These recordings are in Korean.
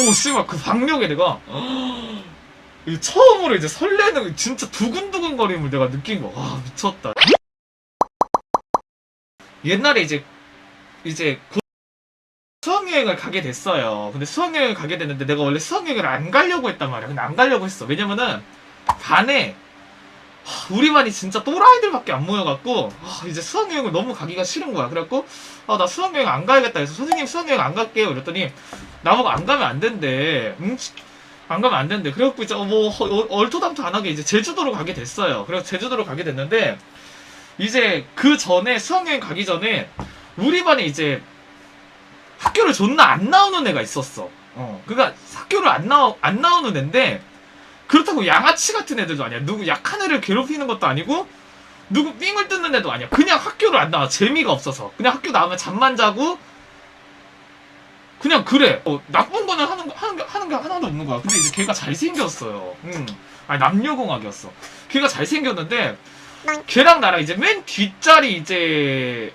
오 씨발 그 박력에 내가 이 처음으로 이제 설레는 진짜 두근두근 거림을 내가 느낀 거. 와 미쳤다. 옛날에 이제 이제 고- 수학여행을 가게 됐어요. 근데 수학여행을 가게 됐는데 내가 원래 수학여행을 안 가려고 했단 말이야. 근데 안 가려고 했어. 왜냐면은 반에 하, 우리 반이 진짜 또라이들밖에 안 모여갖고 아, 이제 수학여행을 너무 가기가 싫은 거야. 그래갖고 아, 나 수학여행 안 가야겠다 해서 선생님 수학여행 안 갈게요. 이랬더니 나보고 안 가면 안 된대. 응? 안 가면 안 된대. 그래갖고 이제 어, 뭐 어, 얼토당토 안 하게 이제 제주도로 가게 됐어요. 그래서 제주도로 가게 됐는데 이제 그 전에 수학여행 가기 전에 우리 반에 이제 학교를 존나 안 나오는 애가 있었어. 어, 그니까 학교를 안 나오 안 나오는 애인데 그렇다고 양아치 같은 애들도 아니야. 누구 약한 애를 괴롭히는 것도 아니고 누구 삥을 뜯는 애도 아니야. 그냥 학교를 안 나와. 재미가 없어서. 그냥 학교 나오면 잠만 자고 그냥 그래. 어, 나쁜 거는 하는 거 하는 게 하는 게 하나도 없는 거야. 근데 이제 걔가 잘생겼어요. 음. 아니 남녀공학이었어. 걔가 잘생겼는데 걔랑 나랑 이제 맨 뒷자리 이제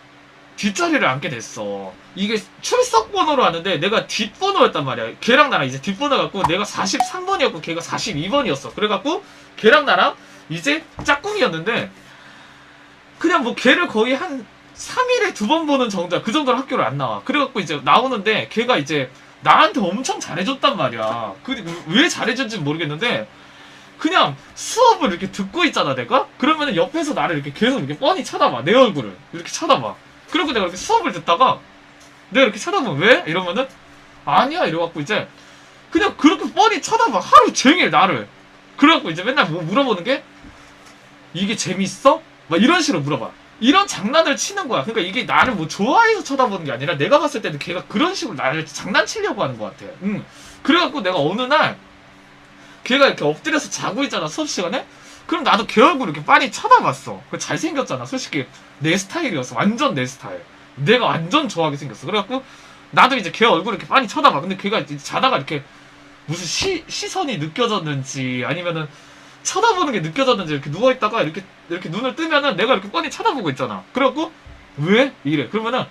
뒷자리를 앉게 됐어. 이게 출석 번호로 하는데 내가 뒷번호였단 말이야. 걔랑 나랑 이제 뒷번호 갖고 내가 43번이었고 걔가 42번이었어. 그래갖고 걔랑 나랑 이제 짝꿍이었는데 그냥 뭐 걔를 거의 한 3일에 두 번 보는 정도야. 그 정도로 학교를 안 나와. 그래갖고 이제 나오는데 걔가 이제 나한테 엄청 잘해줬단 말이야. 그, 왜 잘해줬는지 모르겠는데 그냥 수업을 이렇게 듣고 있잖아 내가? 그러면은 옆에서 나를 이렇게 계속 이렇게 뻔히 쳐다봐. 내 얼굴을. 이렇게 쳐다봐. 그리고 내가 이렇게 수업을 듣다가 내가 이렇게 쳐다보면 왜? 이러면은 아니야 이래갖고 이제 그냥 그렇게 뻔히 쳐다봐. 하루 종일 나를. 그래갖고 이제 맨날 뭐 물어보는 게 이게 재밌어? 막 이런 식으로 물어봐. 이런 장난을 치는 거야. 그러니까 이게 나를 뭐 좋아해서 쳐다보는 게 아니라 내가 봤을 때는 걔가 그런 식으로 나를 장난치려고 하는 것 같아. 응. 그래갖고 내가 어느 날 걔가 이렇게 엎드려서 자고 있잖아 수업 시간에? 그럼 나도 걔 얼굴 이렇게 빤히 쳐다봤어. 그 잘생겼잖아 솔직히. 내 스타일이었어. 완전 내 스타일 내가 완전 좋아하게 생겼어. 그래갖고 나도 이제 걔 얼굴 이렇게 빤히 쳐다봐. 근데 걔가 이제 자다가 이렇게 무슨 시, 시선이 느껴졌는지 아니면은 쳐다보는 게 느껴졌는지 이렇게 누워있다가 이렇게 이렇게 눈을 뜨면은 내가 이렇게 뻔히 쳐다보고 있잖아. 그래갖고 왜? 이래. 그러면은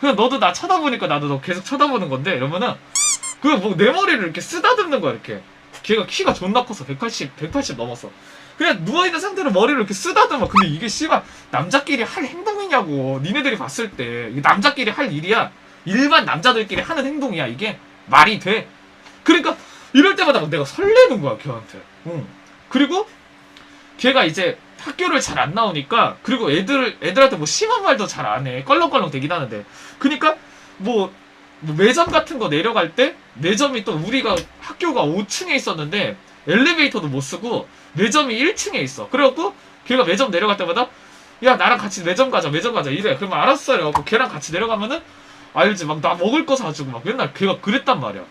그냥 너도 나 쳐다보니까 나도 너 계속 쳐다보는 건데 이러면은 그냥 뭐 내 머리를 이렇게 쓰다듬는 거야 이렇게. 걔가 키가 존나 컸어 180 180 넘었어 그냥 누워있는 상태로 머리를 이렇게 쓰다듬어. 근데 이게 씨발 남자끼리 할 행동이냐고. 니네들이 봤을 때 이게 남자끼리 할 일이야. 일반 남자들끼리 하는 행동이야 이게. 말이 돼. 그러니까 이럴 때마다 내가 설레는 거야 걔한테. 응. 그리고 걔가 이제 학교를 잘 안 나오니까 그리고 애들 애들한테 뭐 심한 말도 잘 안 해. 껄렁껄렁 되긴 하는데. 그니까 뭐, 뭐 매점 같은 거 내려갈 때 매점이 또 우리가 학교가 5층에 있었는데 엘리베이터도 못 쓰고 매점이 1층에 있어. 그래갖고 걔가 매점 내려갈 때마다 야 나랑 같이 매점 가자 매점 가자 이래. 그러면 알았어 이래갖고 걔랑 같이 내려가면은 알지. 막 나 먹을 거 사주고 막 맨날 걔가 그랬단 말이야.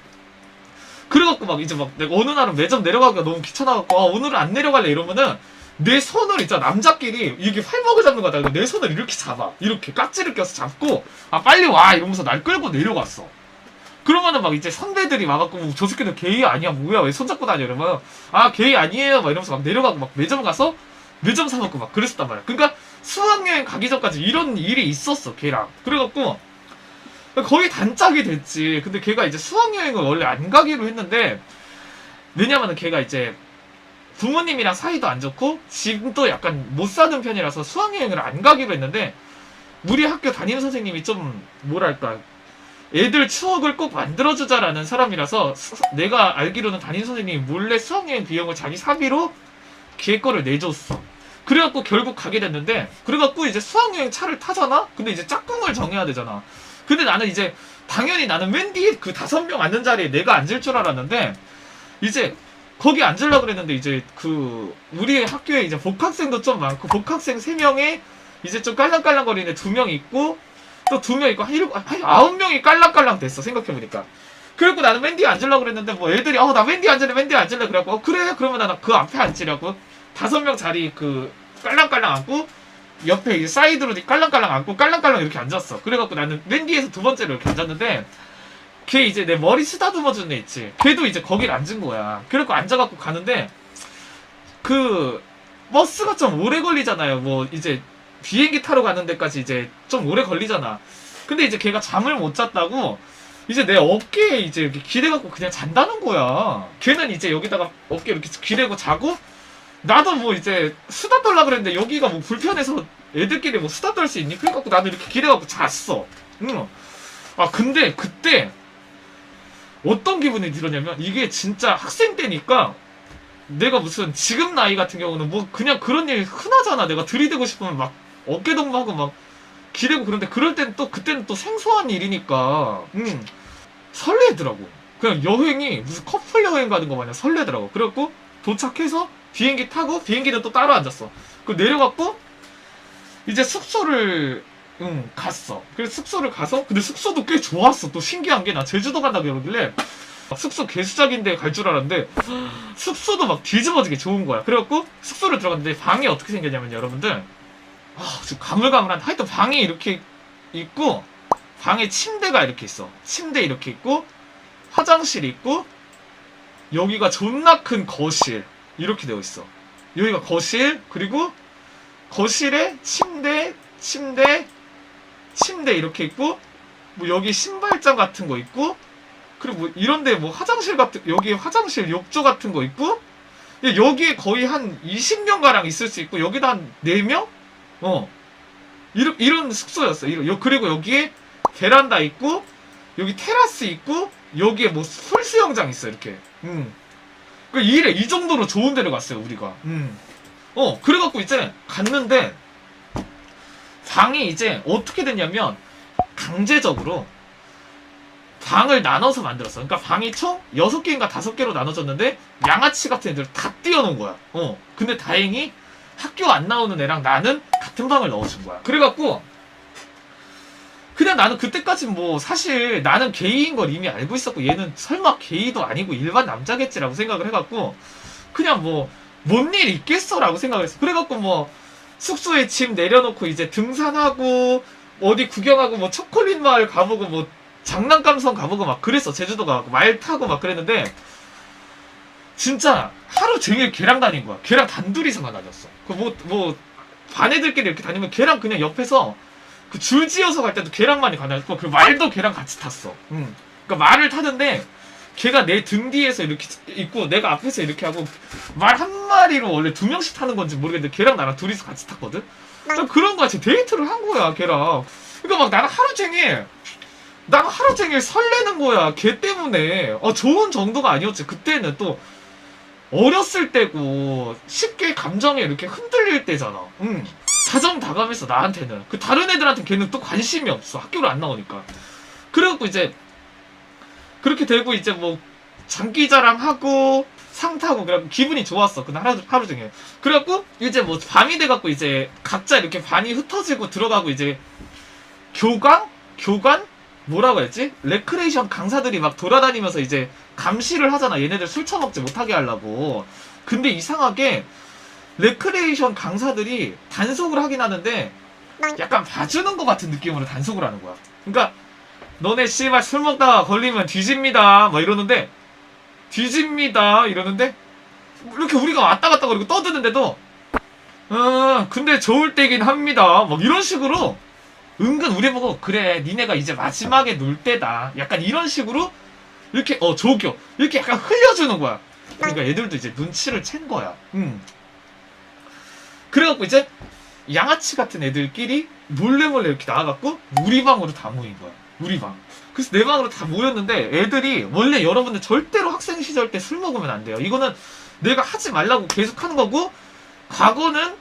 그래갖고 막 이제 막 내가 어느 날은 매점 내려가기가 너무 귀찮아갖고 아 오늘은 안 내려갈래 이러면은 내 손을 있잖아. 남자끼리 이게 팔목을 잡는 거다. 내 손을 이렇게 잡아. 이렇게 깍지를 껴서 잡고 아 빨리 와 이러면서 날 끌고 내려갔어 그러면은 막 이제 선배들이 와갖고 뭐, 저 새끼들 게이 아니야? 뭐야? 왜 손잡고 다녀? 이러면 아 게이 아니에요. 막 이러면서 막 내려가고 막 매점 가서 매점 사먹고 막 그랬었단 말이야. 그러니까 수학여행 가기 전까지 이런 일이 있었어 걔랑. 그래갖고 거의 단짝이 됐지. 근데 걔가 이제 수학여행을 원래 안 가기로 했는데 왜냐면은 걔가 이제 부모님이랑 사이도 안 좋고 집도 약간 못 사는 편이라서 수학여행을 안 가기로 했는데 우리 학교 담임 선생님이 좀 뭐랄까 애들 추억을 꼭 만들어주자라는 사람이라서 수- 내가 알기로는 담임 선생님이 몰래 수학여행 비용을 자기 사비로 걔 거를 내줬어. 그래갖고 결국 가게 됐는데 그래갖고 이제 수학여행 차를 타잖아? 근데 이제 짝꿍을 정해야 되잖아. 근데 나는 이제 당연히 나는 맨 뒤에 그 다섯 명 앉는 자리에 내가 앉을 줄 알았는데 이제 거기 앉으려고 그랬는데 이제 그 우리 학교에 이제 복학생도 좀 많고 복학생 세 명에 이제 좀 깔랑깔랑거리는 두 명 있고 또 두 명 있고 한 일곱 한 아홉 명이 깔랑깔랑 됐어 생각해보니까. 그래갖고 나는 맨 뒤에 앉으려고 그랬는데 뭐 애들이 어 나 맨 뒤에 앉을래 맨 뒤에 앉을래 그래갖고 어, 그래 그러면 나는 그 앞에 앉으려고. 다섯 명 자리 그 깔랑깔랑 앉고 옆에 이제 사이드로 깔랑깔랑 앉고 깔랑깔랑 이렇게 앉았어. 그래갖고 나는 맨 뒤에서 두 번째로 이렇게 앉았는데 걔 이제 내 머리 쓰다듬어 주는 애 있지. 걔도 이제 거길 앉은 거야. 그래갖고 앉아갖고 가는데 그 버스가 좀 오래 걸리잖아요. 뭐 이제 비행기 타러 가는 데까지 이제 좀 오래 걸리잖아 근데 이제 걔가 잠을 못 잤다고 이제 내 어깨에 이제 이렇게 기대갖고 그냥 잔다는 거야. 걔는 이제 여기다가 어깨 이렇게 기대고 자고 나도 뭐 이제 수다 떨라 그랬는데 여기가 뭐 불편해서 애들끼리 뭐 수다 떨 수 있니? 그래갖고 나도 이렇게 기대갖고 잤어. 응. 아 근데 그때 어떤 기분이 들었냐면 이게 진짜 학생 때니까 내가 무슨 지금 나이 같은 경우는 뭐 그냥 그런 일 흔하잖아. 내가 들이대고 싶으면 막 어깨 동무하고 막 기대고 그런데 그럴 땐 또 그때는 또 생소한 일이니까 음 설레더라고. 그냥 여행이 무슨 커플 여행 가는 거 마냥 설레더라고. 그래갖고 도착해서 비행기 타고 비행기는 또 따로 앉았어. 그 내려갖고 이제 숙소를 응 갔어. 그래서 숙소를 가서 근데 숙소도 꽤 좋았어. 또 신기한 게 나 제주도 간다 그러길래 숙소 개수작인데 갈 줄 알았는데 숙소도 막 뒤집어지게 좋은 거야. 그래갖고 숙소를 들어갔는데 방이 어떻게 생겼냐면 여러분들 아 지금 가물가물한 하여튼 방이 이렇게 있고 방에 침대가 이렇게 있어. 침대 이렇게 있고 화장실 있고 여기가 존나 큰 거실 이렇게 되어 있어. 여기가 거실 그리고 거실에 침대 침대 침대 이렇게 있고 뭐 여기 신발장 같은 거 있고 그리고 뭐 이런데 뭐 화장실 같은 여기 화장실 욕조 같은 거 있고 예, 여기에 거의 한 20명 가량 있을 수 있고 여기다 한 4명? 어 이런 이런 숙소였어. 이런 요 그리고 여기에 베란다 있고 여기 테라스 있고 여기에 뭐 풀수영장 있어 이렇게. 음. 그 이래 이 정도로 좋은 데를 갔어요 우리가. 음. 어 그래갖고 이제 갔는데 방이 이제 어떻게 됐냐면 강제적으로 방을 나눠서 만들었어. 그러니까 방이 총 6개인가 5개로 나눠졌는데 양아치 같은 애들 다 띄워놓은 거야. 어. 근데 다행히 학교 안 나오는 애랑 나는 같은 방을 넣어준 거야. 그래갖고 그냥 나는 그때까지 뭐 사실 나는 게이인 걸 이미 알고 있었고 얘는 설마 게이도 아니고 일반 남자겠지라고 생각을 해갖고 그냥 뭐 뭔 일 있겠어라고 생각을 했어. 그래갖고 뭐 숙소에 짐 내려놓고 이제 등산하고 어디 구경하고 뭐 초콜릿 마을 가보고 뭐 장난감성 가보고 막 그랬어. 제주도 가고 말 타고 막 그랬는데 진짜 하루 종일 걔랑 다닌 거야. 걔랑 단둘이서만 다녔어. 그 뭐 뭐 반 애들끼리 이렇게 다니면 걔랑 그냥 옆에서 그 줄지어서 갈 때도 걔랑만이 다녔고 그 말도 걔랑 같이 탔어. 응. 그러니까 말을 타는데 걔가 내 등 뒤에서 이렇게 있고 내가 앞에서 이렇게 하고 말 한 마리로 원래 두 명씩 타는 건지 모르겠는데 걔랑 나랑 둘이서 같이 탔거든. 그러니까 그런 거 같이 데이트를 한 거야 걔랑. 그러니까 막 나는 하루 종일 나는 하루 종일 설레는 거야 걔 때문에. 어 좋은 정도가 아니었지. 그때는 또 어렸을 때고 쉽게 감정에 이렇게 흔들릴 때잖아. 응. 다정다감했어 나한테는. 그 다른 애들한테 걔는 또 관심이 없어. 학교를 안 나오니까. 그래갖고 이제 그렇게 되고 이제 뭐 장기자랑 하고 상 타고 그래갖고 기분이 좋았어 그날 하루, 하루 종일 그래갖고 이제 뭐 밤이 돼갖고 이제 각자 이렇게 반이 흩어지고 들어가고 이제 교관 교관 뭐라고 했지 레크레이션 강사들이 막 돌아다니면서 이제 감시를 하잖아. 얘네들 술 처먹지 못하게 하려고. 근데 이상하게 레크레이션 강사들이 단속을 하긴 하는데 약간 봐주는 것 같은 느낌으로 단속을 하는 거야. 그러니까 너네 씨발 술 먹다가 걸리면 뒤집니다. 막 이러는데 뒤집니다. 이러는데 이렇게 우리가 왔다 갔다 그리고 떠드는데도 어 근데 좋을 때긴 합니다. 막 이런 식으로 은근 우리 보고 그래 니네가 이제 마지막에 놀 때다. 약간 이런 식으로 이렇게 어 조교. 이렇게 약간 흘려주는 거야. 그러니까 애들도 이제 눈치를 챈 거야. 음. 그래갖고 이제 양아치 같은 애들끼리 몰래 몰래 이렇게 나와갖고 우리 방으로 다 모인 거야. 우리 방. 그래서 내 방으로 다 모였는데 애들이 원래 여러분들 절대로 학생 시절 때 술 먹으면 안 돼요. 이거는 내가 하지 말라고 계속 하는 거고 과거는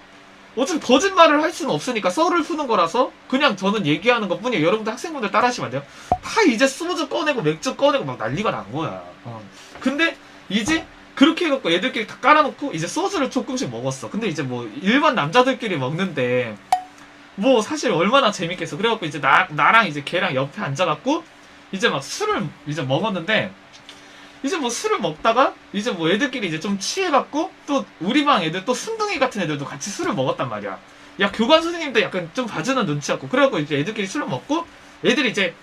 어차피 거짓말을 할 수는 없으니까 썰을 푸는 거라서 그냥 저는 얘기하는 것 뿐이에요. 여러분들 학생분들 따라하시면 안 돼요. 다 이제 소주 꺼내고 맥주 꺼내고 막 난리가 난 거야. 어. 근데 이제 그렇게 해갖고 애들끼리 다 깔아놓고 이제 소주를 조금씩 먹었어. 근데 이제 뭐 일반 남자들끼리 먹는데 뭐 사실 얼마나 재밌겠어. 그래갖고 이제 나, 나랑 이제 걔랑 옆에 앉아갖고 이제 막 술을 이제 먹었는데 이제 뭐 술을 먹다가 이제 뭐 애들끼리 이제 좀 취해갖고 또 우리 방 애들 또 순둥이 같은 애들도 같이 술을 먹었단 말이야. 야 교관 선생님도 약간 좀 봐주는 눈치였고 그래갖고 이제 애들끼리 술을 먹고 애들이 이제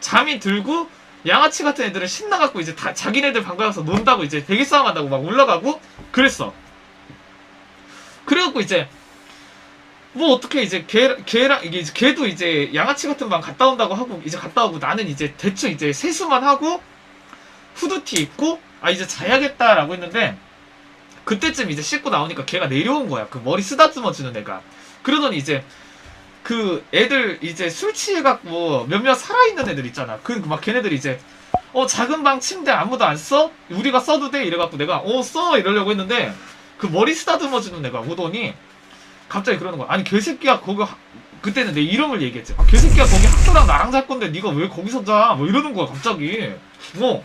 잠이 들고 양아치 같은 애들은 신나갖고 이제 다 자기네들 방 가서 논다고 이제 대기 싸움 한다고 막 올라가고 그랬어. 그래갖고 이제 뭐 어떻게 이제 걔 걔랑 이게 걔도 이제 양아치 같은 방 갔다 온다고 하고 이제 갔다 오고 나는 이제 대충 이제 세수만 하고 후드티 입고 아 이제 자야겠다라고 했는데 그때쯤 이제 씻고 나오니까 걔가 내려온 거야. 그 머리 쓰다듬어 주는 애가. 그러더니 이제 그 애들 이제 술 취해갖고 몇몇 살아있는 애들 있잖아. 그 막 걔네들이 이제 어 작은 방 침대 아무도 안 써? 우리가 써도 돼? 이래갖고 내가 어 써! 이러려고 했는데 그 머리 쓰다듬어 주는 애가 오더니 갑자기 그러는 거야. 아니 개새끼야 거기 하- 그때는 내 이름을 얘기했지. 아, 개새끼야 거기 학교랑 나랑 잘 건데 네가 왜 거기서 자? 뭐 이러는 거야 갑자기. 뭐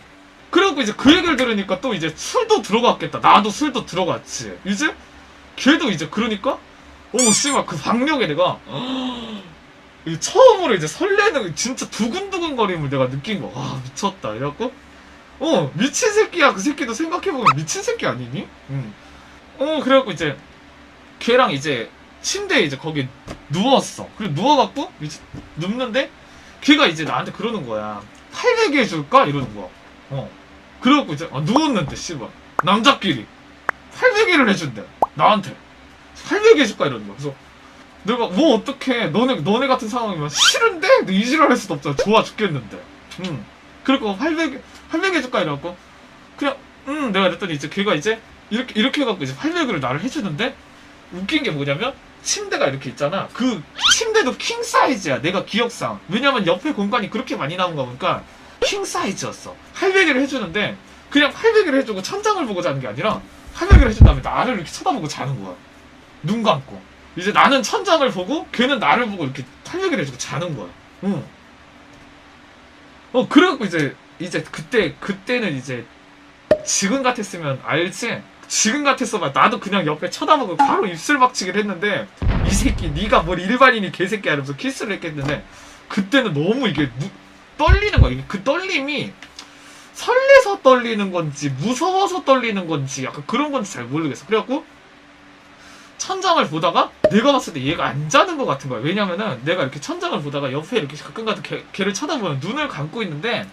그래갖고 이제 그 얘기를 들으니까 또 이제 술도 들어갔겠다. 나도 술도 들어갔지. 이제? 걔도 이제 그러니까? 오 씨발 그 박력에 내가 이 처음으로 이제 설레는 진짜 두근두근 거림을 내가 느낀 거야 와 미쳤다. 이래갖고? 어 미친 새끼야. 그 새끼도 생각해보면 미친 새끼 아니니? 응 어 그래갖고 이제 걔랑 이제 침대에 이제 거기 누웠어. 그리고 누워갖고 이제 눕는데 걔가 이제 나한테 그러는 거야. 800개 해줄까? 이러는 거야. 어 그래갖고 이제 아, 누웠는데 씨발. 남자끼리. 800개를 해준대. 나한테. 800개 해줄까? 이러는 거야. 그래서 내가 뭐 어떡해. 너네 너네 같은 상황이면 싫은데? 근데 이 지랄 할 수도 없잖아. 좋아 죽겠는데. 응. 그리고 800 800 해줄까? 이래갖고 그냥 응 내가 그랬더니 이제 걔가 이제 이렇게 이렇게 해갖고 이제 800을 나를 해주는데 웃긴 게 뭐냐면 침대가 이렇게 있잖아. 그 침대도 킹 사이즈야 내가 기억상. 왜냐면 옆에 공간이 그렇게 많이 나온 거 보니까 킹 사이즈였어. 800개를 해주는데 그냥 800개를 해주고 천장을 보고 자는 게 아니라 800개를 해준 다음에 나를 이렇게 쳐다보고 자는 거야. 눈 감고. 이제 나는 천장을 보고 걔는 나를 보고 이렇게 800개를 해주고 자는 거야. 응. 어 그래갖고 이제 이제 그때 그때는 이제 지금 같았으면 알지? 지금 같았어봐. 나도 그냥 옆에 쳐다보고 바로 입술 박치기를 했는데 이 새끼 네가 뭘 일반인이 개새끼야 이러면서 키스를 했겠는데 그때는 너무 이게 무- 떨리는 거야 그 떨림이 설레서 떨리는 건지 무서워서 떨리는 건지 약간 그런 건지 잘 모르겠어 그래갖고 천장을 보다가 내가 봤을 때 얘가 안 자는 것 같은 거야 왜냐면은 내가 이렇게 천장을 보다가 옆에 이렇게 가끔 가다 걔, 걔를 쳐다보면 눈을 감고 있는데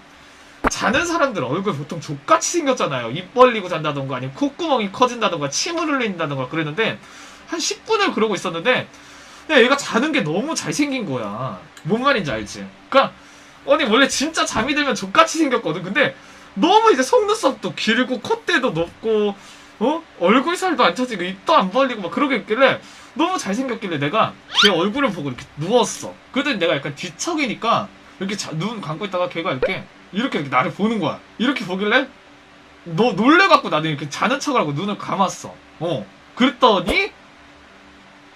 자는 사람들 얼굴 보통 족같이 생겼잖아요. 입 벌리고 잔다던가 아니면 콧구멍이 커진다던가 침을 흘린다던가 그랬는데 한 10분을 그러고 있었는데 얘가 자는 게 너무 잘생긴 거야. 뭔 말인지 알지? 그니까 아니 원래 진짜 잠이 들면 족같이 생겼거든. 근데 너무 이제 속눈썹도 길고 콧대도 높고 어? 얼굴 살도 안 처지고 입도 안 벌리고 막 그러고 있길래 너무 잘생겼길래 내가 걔 얼굴을 보고 이렇게 누웠어. 그랬더니 내가 약간 뒤척이니까 이렇게 자- 눈 감고 있다가 걔가 이렇게 이렇게 이렇게 나를 보는 거야. 이렇게 보길래 너 놀래갖고 나는 이렇게 자는 척을 하고 눈을 감았어. 어. 그랬더니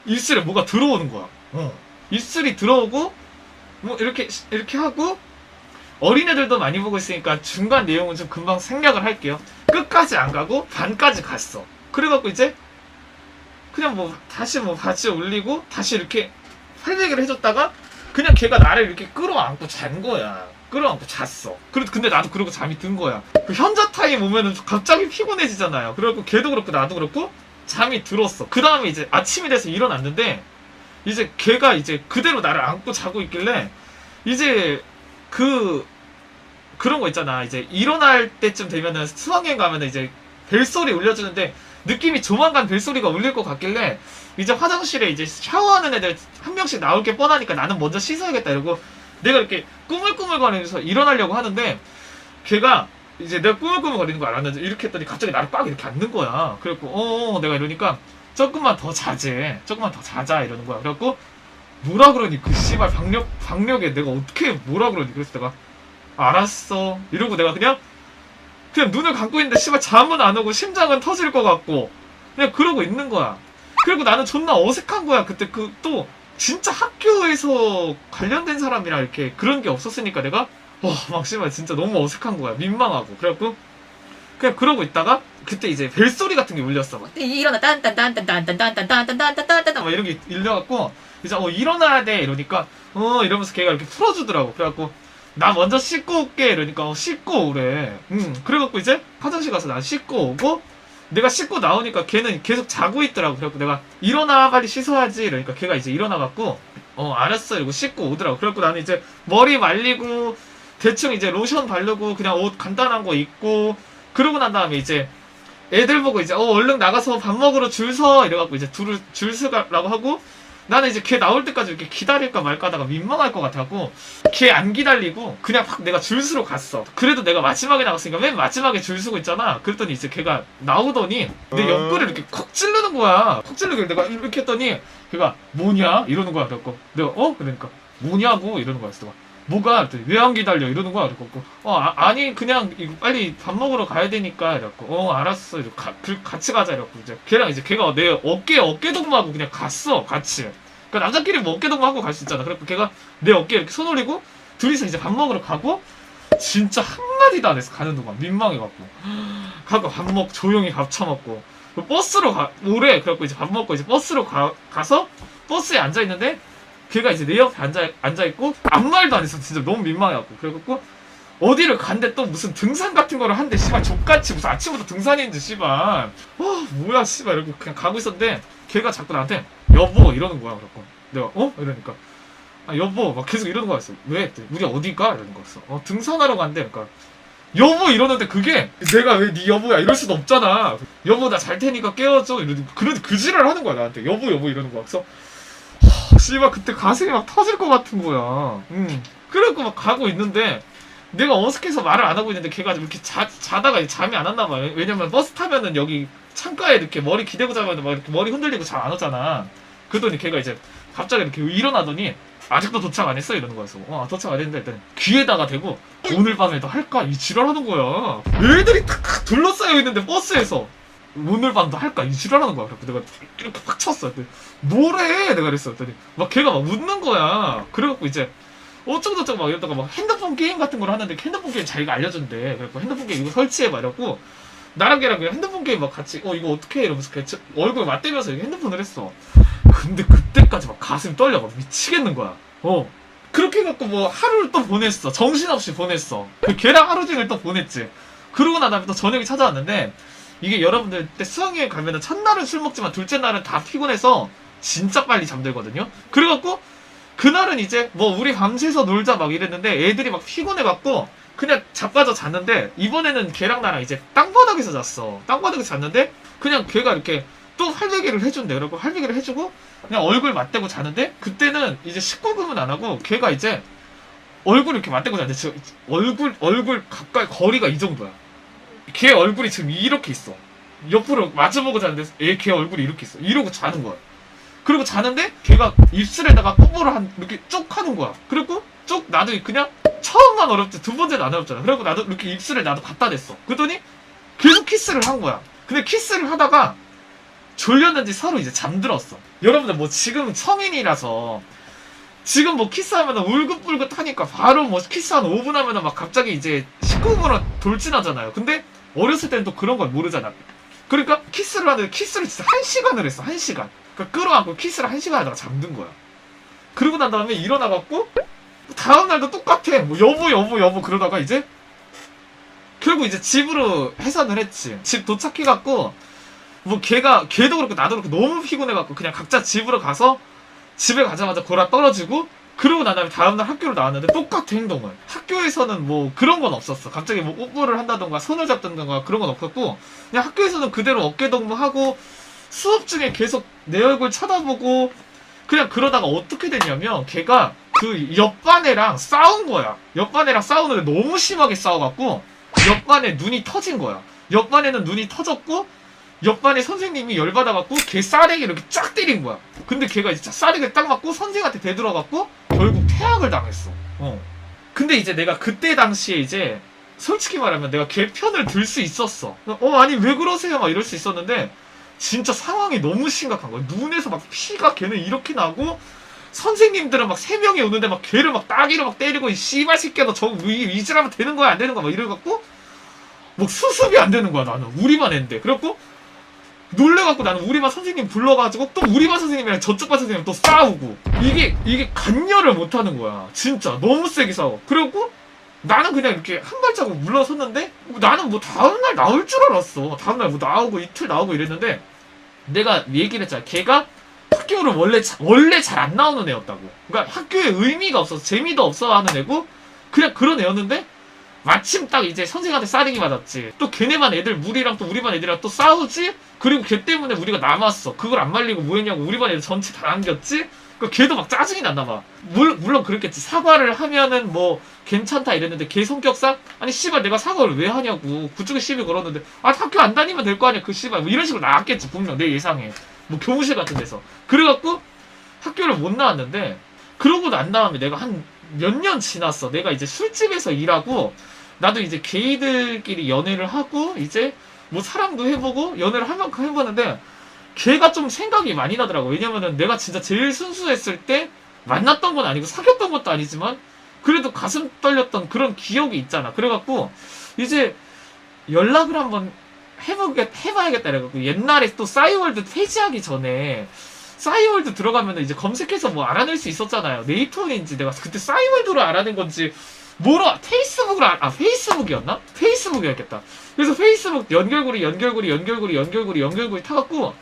입술에 뭐가 들어오는 거야. 어. 입술이 들어오고 뭐 이렇게 이렇게 하고 어린애들도 많이 보고 있으니까 중간 내용은 좀 금방 생략을 할게요. 끝까지 안 가고 반까지 갔어. 그래갖고 이제 그냥 뭐 다시 뭐 바지 올리고 다시 이렇게 팔베개를 해줬다가 그냥 걔가 나를 이렇게 끌어안고 잔 거야. 끌어안고 잤어. 그래, 근데 나도 그러고 잠이 든 거야. 그 현자 타임 오면은 갑자기 피곤해지잖아요. 그래갖고 걔도 그렇고 나도 그렇고 잠이 들었어. 그 다음에 이제 아침이 돼서 일어났는데 이제 걔가 이제 그대로 나를 안고 자고 있길래 이제 그 그런 거 있잖아. 이제 일어날 때쯤 되면은 수학여행 가면은 이제 벨소리 울려주는데 느낌이 조만간 벨소리가 울릴 것 같길래 이제 화장실에 이제 샤워하는 애들 한 명씩 나올 게 뻔하니까 나는 먼저 씻어야겠다 이러고 내가 이렇게 꾸물꾸물거리면서 일어나려고 하는데 걔가 이제 내가 꾸물꾸물거리는 거 알았는데 이렇게 했더니 갑자기 나를 꽉 이렇게 앉는 거야. 그래갖고 어 내가 이러니까 조금만 더 자제, 조금만 더 자자 이러는 거야. 그래갖고 뭐라 그러니 그 씨발 박력 박력에 내가 어떻게 뭐라 그러니 그래서 내가 알았어 이러고 내가 그냥 그냥 눈을 감고 있는데 씨발 잠은 안 오고 심장은 터질 것 같고 그냥 그러고 있는 거야. 그리고 나는 존나 어색한 거야. 그때 그 또 진짜 학교에서 관련된 사람이랑 이렇게 그런 게 없었으니까 내가 와막 씨발 진짜 너무 어색한 거야. 민망하고 그래갖고 그냥 그러고 있다가 그때 이제 벨소리 같은 게 울렸어. 막 일어나 딴딴딴딴딴딴딴딴딴딴딴딴 막 이런 게 일려갖고 이제 어 일어나야 돼 이러니까 어 이러면서 걔가 이렇게 풀어주더라고. 그래갖고 나 먼저 씻고 올게 이러니까 어, 씻고 오래. 음 그래갖고 이제 화장실 가서 난 씻고 오고 내가 씻고 나오니까 걔는 계속 자고 있더라고. 그래갖고 내가 일어나 빨리 씻어야지 이러니까 걔가 이제 일어나갖고 어 알았어 이러고 씻고 오더라고. 그래갖고 나는 이제 머리 말리고 대충 이제 로션 바르고 그냥 옷 간단한 거 입고 그러고 난 다음에 이제 애들 보고 이제 어 얼른 나가서 밥 먹으러 줄 서 이래갖고 이제 줄을 줄 서라고 하고 나는 이제 걔 나올 때까지 이렇게 기다릴까 말까 하다가 민망할 것 같아갖고 걔 안 기다리고 그냥 팍 내가 줄 서러 갔어. 그래도 내가 마지막에 나갔으니까 맨 마지막에 줄 서고 있잖아. 그랬더니 이제 걔가 나오더니 내 옆구리를 이렇게 콕 찌르는 거야. 콕 찌르고 내가 이렇게 했더니 걔가 뭐냐 이러는 거야. 그래갖고 내가 어 그러니까 뭐냐고 이러는 거야. 그래서 뭐가? 그랬더니 왜안 기다려? 이러는 거야. 그래갖고 어 아, 니 그냥 이거 빨리 밥 먹으러 가야 되니까. 이래갖고 어 알았어. 가, 그, 같이 가자. 이래갖고 이제 걔랑 이제 걔가 내 어깨에 어깨 동무하고 그냥 갔어. 같이. 그러니까 남자끼리 뭐 어깨 동무하고 갈 수 있잖아. 그래갖고 걔가 내 어깨에 이렇게 손 올리고 둘이서 이제 밥 먹으러 가고 진짜 한마디도 안 했어. 가는 동안. 민망해갖고. 가고 밥 먹 조용히 밥 처먹고. 그 버스로 가 오래. 그래갖고 이제 밥 먹고 이제 버스로 가, 가서 버스에 앉아 있는데 걔가 이제 내 옆에 앉아 앉아 있고 아무 말도 안 했어 진짜 너무 민망해갖고. 그래갖고 어디를 간데 또 무슨 등산 같은 거를 한대 씨발 족같이 무슨 아침부터 등산인지 씨발. 와 뭐야 씨발. 이러고 그냥 가고 있었는데 걔가 자꾸 나한테 여보! 이러는 거야. 그래갖고 내가 어? 이러니까 아 여보! 막 계속 이러는 거였어 왜? 우리 어디 가? 이러는 거였어. 어 등산하러 간대 그러니까 여보! 이러는데 그게 내가 왜 네 여보야? 이럴 수도 없잖아. 여보 나 잘 테니까 깨워줘! 이러는 그런 그지를 하는 거야 나한테. 여보 여보! 이러는 거야. 그래서 하, 씨발 그때 가슴이 막 터질 것 같은 거야 음 그래갖고 막 가고 있는데 내가 어색해서 말을 안 하고 있는데 걔가 이렇게 자, 자다가 잠이 안 왔나 봐요 왜냐면 버스 타면은 여기 창가에 이렇게 머리 기대고 자면 막 이렇게 머리 흔들리고 잘 안 오잖아 그러더니 걔가 이제 갑자기 이렇게 일어나더니 아직도 도착 안 했어 이러는 거였어. 어 도착 안 했는데 일단 귀에다가 대고 오늘 밤에도 할까 이 지랄하는 거야. 애들이 탁 둘러싸여 있는데 버스에서 오늘 밤도 할까 이 지랄하는 거야. 그래서 내가 이렇게 팍 쳤어. 그랬더니 뭐래 내가 그랬어. 그랬더니 막 걔가 막 웃는 거야. 그래갖고 이제 어쩌고저쩌고 막 이러다가 막 핸드폰 게임 같은 걸 하는데 핸드폰 게임 자기가 알려준대. 그래갖고 핸드폰 게임 이거 설치해봐 이러고 나랑 걔랑 그냥 핸드폰 게임 막 같이 어 이거 어떻게 해 이러면서 걔 얼굴 맞대면서 핸드폰을 했어. 근데 그때까지 막 가슴이 떨려 막 미치겠는 거야. 어. 그렇게 해갖고 뭐 하루를 또 보냈어. 정신없이 보냈어. 그 걔랑 하루 종일 또 보냈지. 그러고 난 다음에 또 저녁에 찾아왔는데 이게 여러분들 때 수학여행 가면은 첫날은 술 먹지만 둘째 날은 다 피곤해서 진짜 빨리 잠들거든요. 그래갖고 그날은 이제 뭐 우리 밤새서 놀자 막 이랬는데 애들이 막 피곤해갖고 그냥 자빠져 잤는데 이번에는 걔랑 나랑 이제 땅바닥에서 잤어. 땅바닥에서 잤는데 그냥 걔가 이렇게 또 할배기를 해준대. 그러고 할배기를 해주고 그냥 얼굴 맞대고 자는데 그때는 이제 19금은 안 하고 걔가 이제 얼굴 이렇게 맞대고 자는데 지금 얼굴 얼굴 가까이 거리가 이 정도야. 걔 얼굴이 지금 이렇게 있어. 옆으로 마주보고 자는데 얘 걔 얼굴이 이렇게 있어. 이러고 자는 거야. 그리고 자는데 걔가 입술에다가 뽀뽀를 한 이렇게 쭉 하는 거야. 그리고 쭉 나도 그냥 처음만 어렵지 두 번째는 안 어렵잖아. 그리고 나도 이렇게 입술에 나도 갖다 댔어. 그랬더니 계속 키스를 한 거야. 근데 키스를 하다가 졸렸는지 서로 이제 잠들었어. 여러분들 뭐 지금 성인이라서 지금 뭐 키스하면 울긋불긋 하니까 바로 뭐 키스 한 5분 하면은 막 갑자기 이제 19분으로 돌진하잖아요. 근데 어렸을 때는 또 그런 걸 모르잖아. 그러니까 키스를 하는데 키스를 진짜 한 시간을 했어. 한 시간. 그러니까 끌어안고 키스를 한 시간 하다가 잠든 거야. 그러고 난 다음에 일어나갖고 다음 날도 똑같아. 뭐 여보 여보 여보 그러다가 이제 결국 이제 집으로 해산을 했지. 집 도착해갖고 뭐 걔가 걔도 그렇고 나도 그렇고 너무 피곤해갖고 그냥 각자 집으로 가서 집에 가자마자 골아 떨어지고 그러고 난 다음에 다음날 학교로 나왔는데 똑같아 행동은 학교에서는 뭐 그런 건 없었어 갑자기 뭐 뽀뽀를 한다던가 손을 잡던가 그런 건 없었고 그냥 학교에서는 그대로 어깨 동무하고 수업 중에 계속 내 얼굴 쳐다보고 그냥 그러다가 어떻게 됐냐면 걔가 그 옆반 애랑 싸운 거야 옆반 애랑 싸우는데 너무 심하게 싸워갖고 옆반 에 눈이 터진 거야 옆반 에는 눈이 터졌고 옆반에 선생님이 열받아갖고 걔 싸대기를 이렇게 쫙 때린 거야. 근데 걔가 진짜 싸대기를 딱 맞고 선생한테 대들어갖고 결국 퇴학을 당했어. 어. 근데 이제 내가 그때 당시에 이제 솔직히 말하면 내가 걔 편을 들 수 있었어. 어 아니 왜 그러세요? 막 이럴 수 있었는데 진짜 상황이 너무 심각한 거야. 눈에서 막 피가 걔는 이렇게 나고 선생님들은 막 세 명이 오는데 막 걔를 막 따기로 막 때리고 이 씨발 새끼야 너저 이질하면 되는 거야 안 되는 거야? 막 이래갖고 막 수습이 안 되는 거야 나는. 우리만 했는데. 그래갖고 놀래갖고 나는 우리 반 선생님 불러가지고 또 우리 반 선생님이랑 저쪽 반 선생님 또 싸우고. 이게 이게 간열을 못하는 거야. 진짜. 너무 세게 싸워. 그리고 나는 그냥 이렇게 한 발자국 물러섰는데 나는 뭐 다음날 나올 줄 알았어. 다음날 뭐 나오고 이틀 나오고 이랬는데 내가 얘기를 했잖아 걔가 학교를 원래 자- 원래 잘 안 나오는 애였다고 그러니까 학교에 의미가 없어서 재미도 없어 하는 애고 그냥 그런 애였는데 마침 딱 이제 선생한테 싸대기 맞았지. 또 걔네반 애들 우리랑 또 우리 반 애들이랑 또 싸우지. 그리고 걔 때문에 우리가 남았어. 그걸 안 말리고 뭐 했냐고 우리 반 애들 전체 다 남겼지. 그 걔도 막 짜증이 났나 봐. 물, 물론 그랬겠지. 사과를 하면은 뭐 괜찮다 이랬는데 걔 성격상? 아니 씨발 내가 사과를 왜 하냐고. 그쪽에 시비 걸었는데 아 학교 안 다니면 될 거 아니야. 그 씨발. 뭐 이런 식으로 나왔겠지 분명 내 예상에. 뭐 교무실 같은 데서. 그래갖고 학교를 못 나왔는데 그러고 난 다음에 내가 한 몇 년 지났어. 내가 이제 술집에서 일하고 나도 이제 게이들끼리 연애를 하고 이제 뭐 사랑도 해보고 연애를 할 만큼 해봤는데 걔가 좀 생각이 많이 나더라고 왜냐면은 내가 진짜 제일 순수했을 때 만났던 건 아니고 사귀었던 것도 아니지만 그래도 가슴 떨렸던 그런 기억이 있잖아. 그래갖고 이제 연락을 한번 해보겠 해봐야겠다 이래갖고 옛날에 또 싸이월드 폐지하기 전에 싸이월드 들어가면 이제 검색해서 뭐 알아낼 수 있었잖아요. 네이트원인지 내가 그때 싸이월드로 알아낸 건지 뭐로 페이스북으로 알- 아 페이스북이었나? 페이스북이었겠다. 그래서 페이스북 연결고리 연결고리 연결고리 연결고리 연결고리 타갖고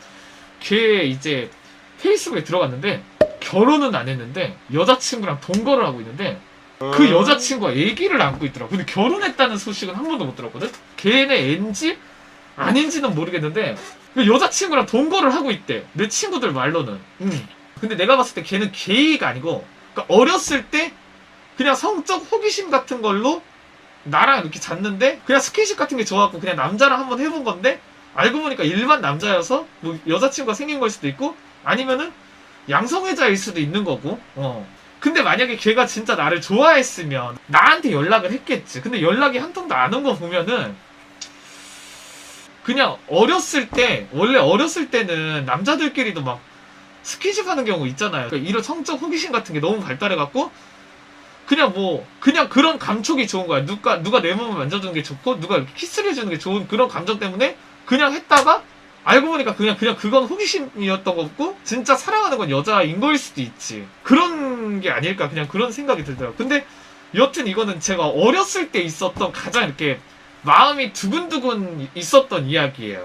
걔 이제 페이스북에 들어갔는데 결혼은 안 했는데 여자친구랑 동거를 하고 있는데 그 여자친구가 애기를 안고 있더라고. 근데 결혼했다는 소식은 한 번도 못 들었거든? 걔네 엔지? 아닌지는 모르겠는데, 그 여자친구랑 동거를 하고 있대. 내 친구들 말로는. 음. 근데 내가 봤을 때 걔는 게이가 아니고, 그러니까 어렸을 때 그냥 성적 호기심 같은 걸로 나랑 이렇게 잤는데, 그냥 스킨십 같은 게 좋았고, 그냥 남자랑 한번 해본 건데, 알고 보니까 일반 남자여서, 뭐 여자친구가 생긴 걸 수도 있고, 아니면은 양성애자일 수도 있는 거고, 어. 근데 만약에 걔가 진짜 나를 좋아했으면 나한테 연락을 했겠지. 근데 연락이 한 통도 안 온 거 보면은 그냥 어렸을 때 원래 어렸을 때는 남자들끼리도 막 스킨십 하는 경우 있잖아요. 그러니까 이런 성적 호기심 같은 게 너무 발달해 갖고 그냥 뭐 그냥 그런 감촉이 좋은 거야. 누가 누가 내 몸을 만져주는 게 좋고 누가 키스를 해주는 게 좋은 그런 감정 때문에 그냥 했다가 알고 보니까 그냥 그냥 그건 호기심이었던 거고 진짜 사랑하는 건 여자인 거일 수도 있지. 그런 게 아닐까 그냥 그런 생각이 들더라고 근데 여튼 이거는 제가 어렸을 때 있었던 가장 이렇게 마음이 두근두근 있었던 이야기예요